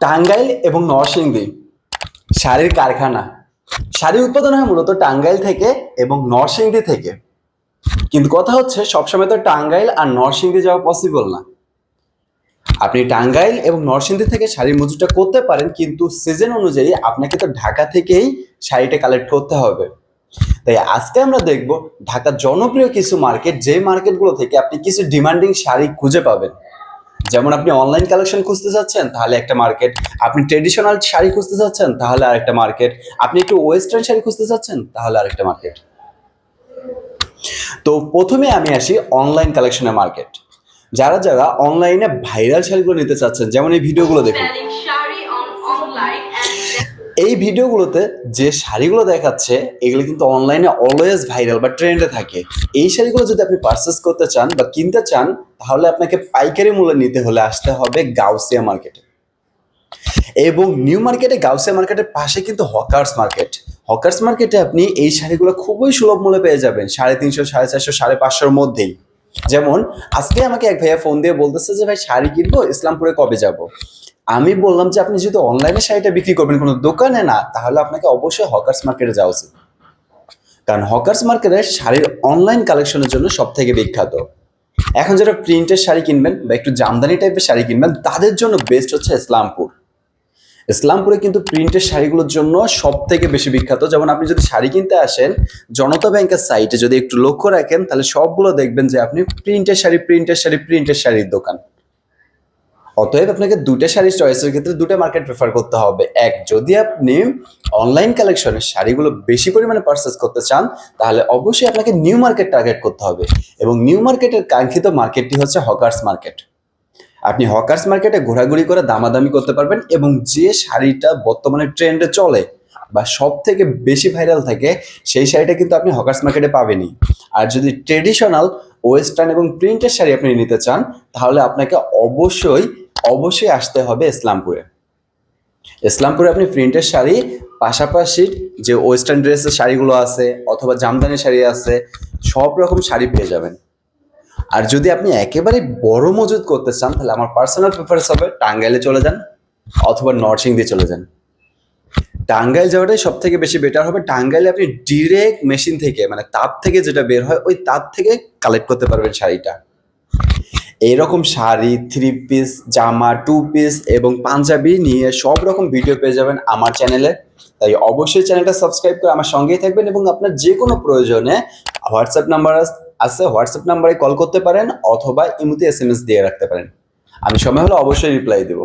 টাঙ্গাইল এবং নরসিংদী। শাড়ির কারখানা। শাড়ি উৎপাদন হয় মূলত টাঙ্গাইল থেকে এবং নরসিংদী থেকে। কিন্তু কথা হচ্ছে, সবসময় তো টাঙ্গাইল আর নরসিংদী যাওয়া পসিবল না। আপনি টাঙ্গাইল এবং নরসিংদী থেকে শাড়ির মজুরটা করতে পারেন, কিন্তু সিজন অনুযায়ী আপনাকে তো ঢাকা থেকেই শাড়িটা কালেক্ট করতে হবে। তাই আজকে আমরা দেখব ঢাকার জনপ্রিয় কিছু মার্কেট যে মার্কেটগুলো থেকে আপনি কিছু ডিমান্ডিং শাড়ি খুঁজে পাবেন। যেমন আপনি অনলাইন কালেকশন খুঁজতে চাচ্ছেন তাহলে একটা মার্কেট আপনি ট্রেডিশনাল শাড়ি খুঁজতে চাচ্ছেন তাহলে আরেকটা মার্কেট আপনি একটু ওয়েস্টার্ন শাড়ি খুঁজতে চাচ্ছেন তাহলে আরেকটা মার্কেট তো প্রথমে আমি আসি অনলাইন কালেকশনের মার্কেট যারা যারা অনলাইনে ভাইরাল শাড়িগুলো নিতে চাচ্ছেন, যেমন এই ভিডিওগুলো দেখুন। এই ভিডিওগুলোতে যে শাড়িগুলো দেখাচ্ছে, এগুলো কিন্তু অনলাইনে অলওয়েজ ভাইরাল বা ট্রেন্ডে থাকে। এই শাড়িগুলো যদি আপনি পারচেস করতে চান বা কিনতে চান, তাহলে আপনাকে পাইকারি মূল্যে নিতে হলে আসতে হবে গাউসিয়া মার্কেটে এবং নিউ মার্কেটে গাউসিয়া মার্কেটের পাশে কিন্তু হকার্স মার্কেট হকার্স মার্কেটে আপনি এই শাড়িগুলো খুবই সুলভ মূল্যে পেয়ে যাবেন, সাড়ে তিনশো, সাড়ে চারশো, সাড়ে পাঁচশোর মধ্যেই। যেমন, আজকে আমাকে এক ভাইয়া ফোন দিয়ে বলতেছে যে, ভাই, শাড়ি কিনবো? ইসলামপুরে কবে যাব? আমি বললাম যে আপনি যদি অনলাইনে শাড়িটা বিক্রি করবেন, কোনো দোকানে না, তাহলে আপনাকে অবশ্যই হকার্স মার্কেটে যাওয়া উচিত। কারণ হকার্স মার্কেটের শাড়ির অনলাইন কালেকশনের জন্য সব থেকে বিখ্যাত। এখন যারা প্রিন্টের শাড়ি কিনবেন বা একটু জামদানি টাইপের শাড়ি কিনবেন, তাদের জন্য বেস্ট হচ্ছে ইসলামপুর। ইসলামপুরে কিন্তু প্রিন্টের শাড়িগুলোর জন্য সব থেকে বেশি বিখ্যাত। যেমন আপনি যদি শাড়ি কিনতে আসেন, জনতা ব্যাংকের সাইটে যদি একটু লক্ষ্য রাখেন, তাহলে সবগুলো দেখবেন যে আপনি প্রিন্টের শাড়ি প্রিন্টের শাড়ি প্রিন্টের শাড়ির দোকান। অতএব আপনাকে দুটো শাড়ির চয়েসের ক্ষেত্রে দুটো মার্কেট প্রেফার করতে হবে। এক, যদি আপনি অনলাইন কালেকশনে শাড়িগুলো বেশি পরিমাণে পারচেস করতে চান, তাহলে অবশ্যই আপনাকে নিউ মার্কেট টার্গেট করতে হবে এবং নিউ মার্কেটের কাঙ্ক্ষিত মার্কেটটি হচ্ছে হকার্স মার্কেট আপনি হকার্স মার্কেটে ঘোরাঘুরি করে দামাদামি করতে পারবেন এবং যে শাড়িটা বর্তমানে ট্রেন্ডে চলে বা সব থেকে বেশি ভাইরাল থাকে, সেই শাড়িটা কিন্তু আপনি হকার্স মার্কেটে পাবেনই। আর যদি ট্রেডিশনাল ওয়েস্টার্ন এবং প্রিন্টের শাড়ি আপনি নিতে চান, তাহলে আপনাকে অবশ্যই অবশ্যই আসতে হবে ইসলামপুরে। ইসলামপুরে আপনি প্রিন্টের শাড়ি, পাশাপাশি যে ওয়েস্টার্ন ড্রেসের শাড়িগুলো আছে অথবা জামদানি শাড়ি আছে, সব রকম শাড়ি পেয়ে যাবেন। আর যদি আপনি একেবারে বড় মজুদ করতে চান, তাহলে আমার পার্সোনাল প্রেফারেন্স হবে টাঙ্গাইলে চলে যান অথবা নরসিংদী চলে যান। টাঙ্গাইল যাওয়াটাই সব থেকে বেশি বেটার হবে। টাঙ্গাইলে আপনি ডিরেক্ট মেশিন থেকে মানে তার থেকে যেটা বের হয়, ওই তার থেকে কালেক্ট করতে পারবেন শাড়িটা। এইরকম শাড়ি থ্রি পিস জামা টু পিস এবং পাঞ্জাবি নিয়ে সব রকম ভিডিও পেয়ে যাবেন আমার চ্যানেলে তাই অবশ্যই চ্যানেলটা সাবস্ক্রাইব করে আমার সঙ্গেই থাকবেন এবং আপনার যে কোনো প্রয়োজনে হোয়াটসঅ্যাপ নাম্বার আছে হোয়াটসঅ্যাপ নাম্বারে কল করতে পারেন অথবা ইমুতে এস এম এস দিয়ে রাখতে পারেন। আমি সময় হলে অবশ্যই রিপ্লাই দেবো।